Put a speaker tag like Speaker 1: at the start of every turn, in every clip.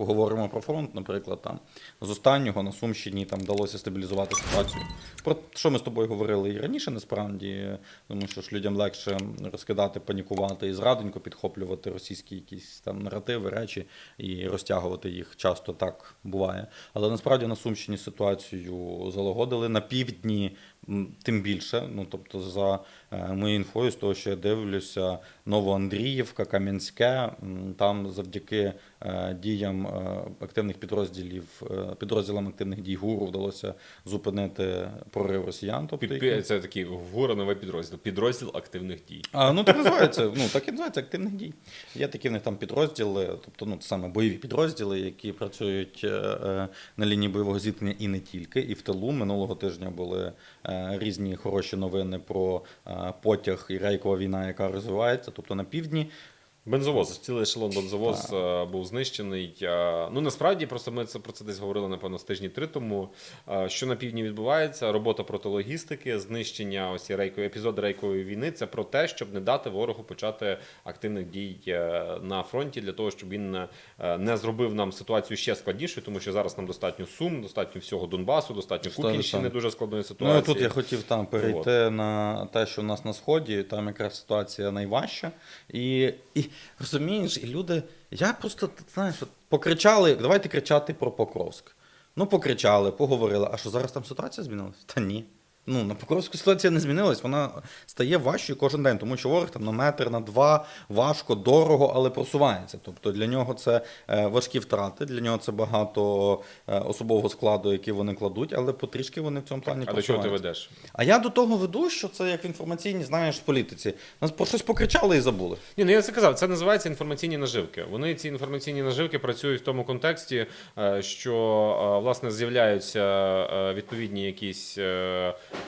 Speaker 1: поговоримо про фронт, наприклад, там з останнього на Сумщині там вдалося стабілізувати ситуацію. Про що ми з тобою говорили і раніше, насправді, тому що ж людям легше розкидати, панікувати і зраденько підхоплювати російські якісь там наративи, речі і розтягувати їх. Часто так буває. Але насправді на Сумщині ситуацію залагодили на півдні. Тим більше, ну тобто, за е, моєю інфою, з того, що я дивлюся, Новоандріївка, Кам'янське, там завдяки діям е, активних підрозділів, е, підрозділам активних дій ГУРу вдалося зупинити прорив росіян. Тобто,
Speaker 2: Під,
Speaker 1: які-
Speaker 2: це такий вгора новий підрозділ. Підрозділ активних дій.
Speaker 1: а, ну так називається. Ну так і називається активних дій. Є такі в них там підрозділи, тобто ну саме бойові підрозділи, які працюють е, е, на лінії бойового зіткнення і не тільки. І в тилу минулого тижня були е, різні хороші новини про е, потяг і рейкова війна, яка розвивається. Тобто на півдні
Speaker 2: Бензовоз, цілий ешелон бензовоз е, був знищений. Е, Ну насправді просто ми це про це десь говорили напевно з тижні три тому. Е, Що на півдні відбувається? Робота проти логістики, знищення ось рейкові епізоди рейкової війни. Це про те, щоб не дати ворогу почати активних дій на фронті для того, щоб він не зробив нам ситуацію ще складнішою, тому що зараз нам достатньо сум, достатньо всього Донбасу, достатньо Кукінщини, дуже складної
Speaker 1: Ну,
Speaker 2: ситуації.
Speaker 1: і тут я хотів там перейти на те, що у нас на сході, там якраз ситуація найважча. І, і розумієш, і люди, я просто знаєш, от покричали, давайте кричати про Покровськ. Ну, покричали, поговорили. А що зараз там ситуація змінилася? Та ні. Ну, на Покровську ситуація не змінилась, вона стає важчою кожен день, тому що ворог там на метр, на два, важко, дорого, але просувається. Тобто для нього це е, важкі втрати, для нього це багато е, особового складу, який вони кладуть, але потрішки вони в цьому плані
Speaker 2: А до чого ти ведеш?
Speaker 1: А я до того веду, що це як в інформаційній, знаєш, політиці. Нас про щось покричали і забули.
Speaker 2: Ні, ну я це казав, це називається інформаційні наживки. Вони ці інформаційні наживки працюють в тому контексті, е, що власне з'являються відповідні якісь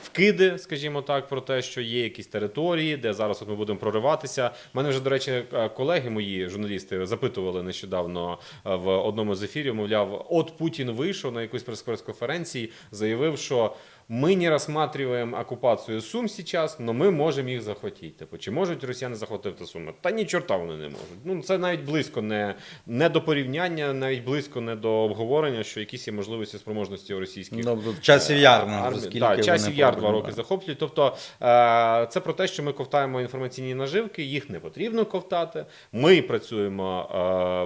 Speaker 2: вкиди, скажімо так, про те, що є якісь території, де зараз от ми будемо прориватися. Мене вже, до речі, е, колеги мої журналісти запитували нещодавно е, в одному з ефірів, мовляв, от Путін вийшов на якусь прес-конференції, заявив, що. Мы не рассматриваем оккупацию Сум сейчас, но ми можемо їх захватити. Типу, чи можуть росіяни захватити Суми? Та ні, чорта вони не можуть. Ну це навіть близько не, не до порівняння, навіть близько не до обговорення, що якісь є можливості спроможності у російських
Speaker 1: Ну, часів яр нам
Speaker 2: армій- да, часів яр два роки захоплюють. Тобто е, це про те, що ми ковтаємо інформаційні наживки, їх не потрібно ковтати. Ми працюємо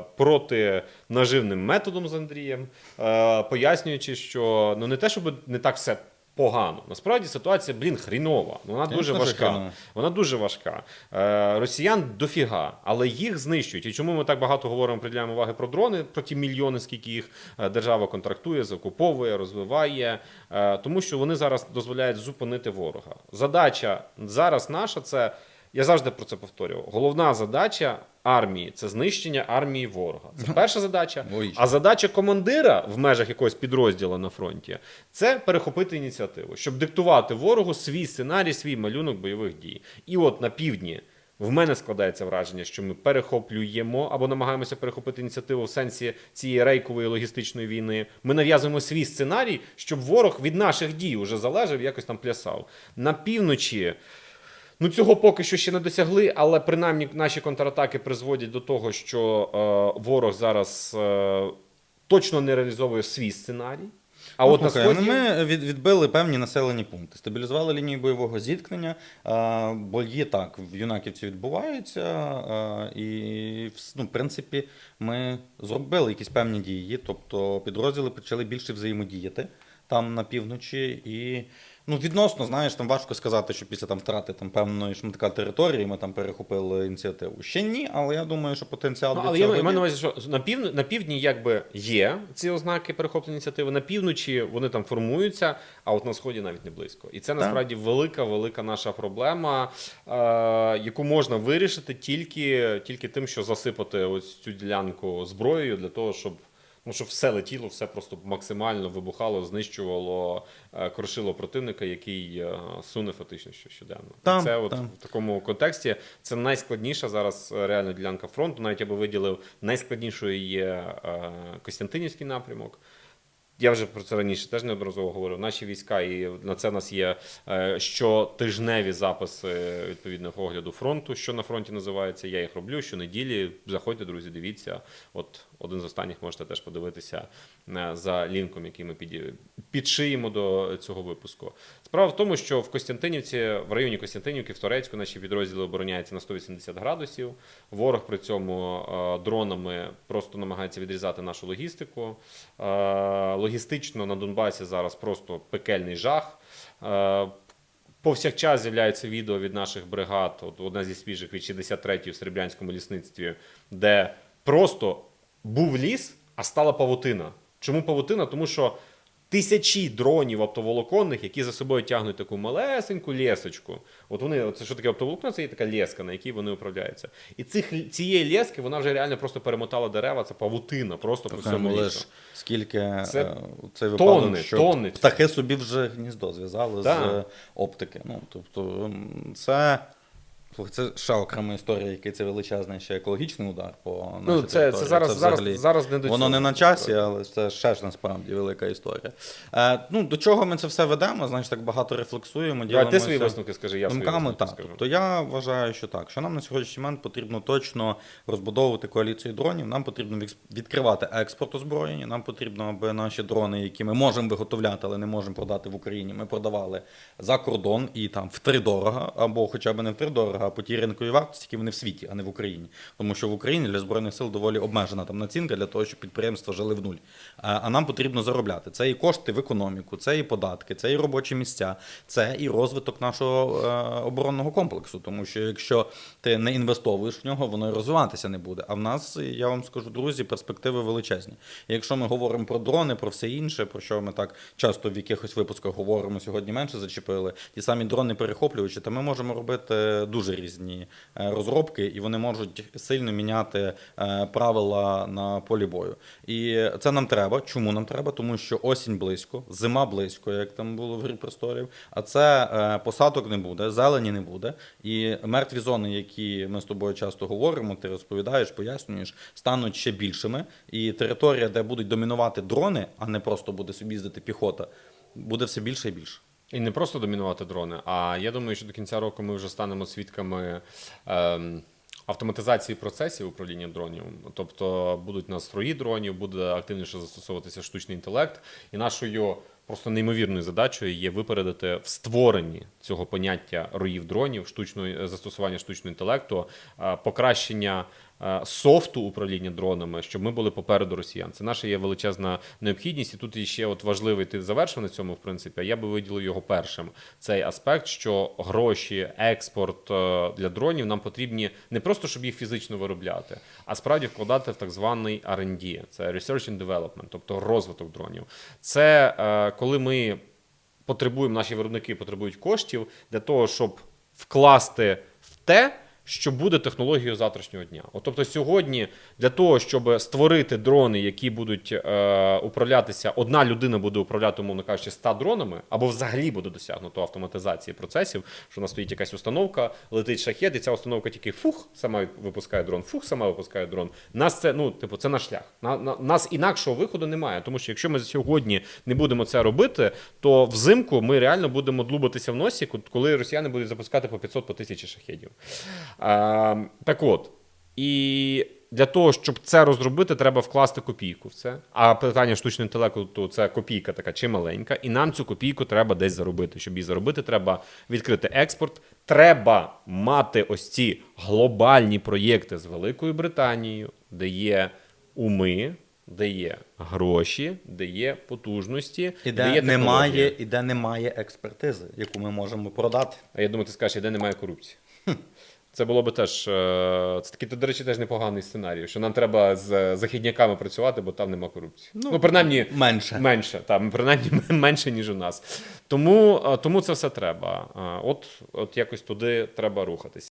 Speaker 2: е, проти наживним методом з Андрієм, е, пояснюючи, що ну не те, щоб не так все. Погано. Насправді ситуація, блін, хрінова. Вона дуже важка.
Speaker 1: хрінова.
Speaker 2: Вона дуже важка. Е, росіян дофіга, але їх знищують. І чому ми так багато говоримо, приділяємо уваги про дрони, про ті мільйони, скільки їх е, держава контрактує, закуповує, розвиває, Е, тому що вони зараз дозволяють зупинити ворога. Задача зараз наша це. Я завжди про це повторював. Головна задача армії це знищення армії ворога. Це перша задача.
Speaker 1: Ой.
Speaker 2: А задача командира в межах якогось підрозділу на фронті це перехопити ініціативу, щоб диктувати ворогу свій сценарій, свій малюнок бойових дій. І от на півдні. В мене складається враження, що ми перехоплюємо або намагаємося перехопити ініціативу в сенсі цієї рейкової логістичної війни. Ми нав'язуємо свій сценарій, щоб ворог від наших дій уже залежав, якось там плясав. На півночі Ну, цього поки що ще не досягли, але принаймні наші контратаки призводять до того, що е, ворог зараз е, точно не реалізовує свій сценарій. А
Speaker 1: Ну,
Speaker 2: от на сході
Speaker 1: ну, ми від, відбили певні населені пункти, стабілізували лінію бойового зіткнення. А, бої так в юнаківці відбуваються, а, і вс- ну, в принципі ми зробили якісь певні дії. Тобто підрозділи почали більше взаємодіяти там на півночі. І ну, відносно, знаєш, там важко сказати, що після там втрати там певної шматка території ми там перехопили ініціативу. Ще ні, але я думаю, що потенціал
Speaker 2: Ну, але я
Speaker 1: цього
Speaker 2: маю на увазі, що на півдні, на півдні якби є ці ознаки перехоплення ініціативи. На півночі вони там формуються, а от на сході навіть не близько. І це насправді велика, велика наша проблема, е, яку можна вирішити тільки, тільки тим, що засипати ось цю ділянку зброєю для того, щоб. Ну, щоб все летіло, все просто максимально вибухало, знищувало, е, крушило противника, який е, суне фактично що- щоденно.
Speaker 1: Там,
Speaker 2: це от
Speaker 1: там.
Speaker 2: в такому контексті це найскладніша зараз реальна реально ділянка фронту. Навіть я би виділив найскладнішою є е, Костянтинівський напрямок. Я вже про це раніше теж неодноразово говорив. Наші війська, і на це нас є е, щотижневі записи відповідного огляду фронту. Що на фронті називається, я їх роблю щонеділі. Заходьте, друзі, дивіться. От Один з останніх можете теж подивитися е, за лінком, який ми підшиємо до цього випуску. Справа в тому, що в Костянтинівці, в районі Костянтинівки, в Торецьку, наші підрозділи обороняються на 180 градусів. Ворог при цьому е, дронами просто намагається відрізати нашу логістику. Логістично на Донбасі зараз просто пекельний жах. Е, Повсякчас з'являються відео від наших бригад. От одна зі свіжих від 63-ї в Серебрянському лісництві, де просто був ліс, а стала павутина. Чому павутина? Тому що тисячі дронів оптоволоконних, які за собою тягнуть таку малесеньку лєсочку. От вони, це що таке оптоволокно? Це є така лєска, на якій вони управляються. І цих, цієї лєски вона вже реально просто перемотала дерева, це павутина просто по всьому лісу.
Speaker 1: скільки
Speaker 2: Це
Speaker 1: е, цей
Speaker 2: тонни,
Speaker 1: що
Speaker 2: тонни.
Speaker 1: птахи собі вже гніздо зв'язали з оптики. Ну, тобто, це. Слухай, це ще окрема історія, який це величезний ще екологічний удар по
Speaker 2: Ну, це, це зараз, зараз,
Speaker 1: взагалі-
Speaker 2: зараз не до
Speaker 1: Воно не на часі, але це ще ж насправді велика історія. Е, ну, до чого ми це все ведемо? Значить, так багато рефлексуємо,
Speaker 2: Давай, ти свої висновки скажи, я свої
Speaker 1: думками.
Speaker 2: висновки
Speaker 1: Так,
Speaker 2: скажу.
Speaker 1: тобто я вважаю, що так, що нам на сьогоднішній момент потрібно точно розбудовувати коаліцію дронів. Нам потрібно відкривати експорт озброєння. Нам потрібно, аби наші дрони, які ми можемо виготовляти, але не можемо продати в Україні, ми продавали за кордон і там втридорога, або хоча б не втридорога, по тій ринковій вартості, які вони в світі, а не в Україні. Тому що в Україні для збройних сил доволі обмежена там націнка для того, щоб підприємства жили в нуль. А, нам потрібно заробляти. Це і кошти в економіку, це і податки, це і робочі місця, це і розвиток нашого е, оборонного комплексу. Тому що якщо ти не інвестовуєш в нього, воно і розвиватися не буде. А в нас, я вам скажу, друзі, перспективи величезні. Якщо ми говоримо про дрони, про все інше, про що ми так часто в якихось випусках говоримо, сьогодні менше зачепили, ті самі дрони перехоплювачі, то ми можемо робити дуже різні е, розробки, і вони можуть сильно міняти е, правила на полі бою. І це нам треба. Чому нам треба? Тому що осінь близько, зима близько, як там було в грі престолів. А це е, посадок не буде, зелені не буде. І мертві зони, які ми з тобою часто говоримо, ти розповідаєш, пояснюєш, стануть ще більшими. І територія, де будуть домінувати дрони, а не просто буде собі їздити піхота, буде все більше і більше.
Speaker 2: І не просто домінувати дрони, а я думаю, що до кінця року ми вже станемо свідками ем, автоматизації процесів управління дронів. Тобто будуть настрої дронів, буде активніше застосовуватися штучний інтелект. І нашою просто неймовірною задачею є випередити в створенні цього поняття роїв дронів, штучної застосування штучного інтелекту, е, покращення е, софту управління дронами, щоб ми були попереду росіян. Це наша є величезна необхідність. І тут ще от важливий ти завершив на цьому, в принципі. а Я би виділив його першим. Цей аспект, що гроші, експорт е, для дронів нам потрібні не просто щоб їх фізично виробляти, а справді вкладати в так званий R&D. це Research and Development, тобто розвиток дронів. Це е, коли ми потребуємо, наші виробники потребують коштів для того, щоб вкласти в те, що буде технологією завтрашнього дня. От, тобто сьогодні для того, щоб створити дрони, які будуть е, управлятися, одна людина буде управляти, умовно кажучи, 100 дронами, або взагалі буде досягнуто автоматизації процесів, що у нас стоїть якась установка, летить шахет, і ця установка тільки фух, сама випускає дрон, фух, сама випускає дрон. Нас це, ну, типу, це наш шлях. На, на, нас інакшого виходу немає. Тому що якщо ми сьогодні не будемо це робити, то взимку ми реально будемо длубатися в носі, коли росіяни будуть запускати по 500 по 1000 шахедів. А, так от. І для того, щоб це розробити, треба вкласти копійку в це. А питання штучного інтелекту це копійка така чи маленька, і нам цю копійку треба десь заробити. Щоб її заробити, треба відкрити експорт. Треба мати ось ці глобальні проєкти з Великою Британією, де є уми, де є гроші, де є потужності,
Speaker 1: І
Speaker 2: де
Speaker 1: де
Speaker 2: є
Speaker 1: немає, і де немає експертизи, яку ми можемо продати.
Speaker 2: А я думаю, ти скажеш, де немає корупції. Це було би теж. е, Це такий, до речі, теж непоганий сценарій, що нам треба з західняками працювати, бо там нема корупції. Ну, принаймні,
Speaker 1: Менше.
Speaker 2: менше, там, принаймні менше, ніж у нас. Тому, е, тому це все треба. Е, От, от якось туди треба рухатися.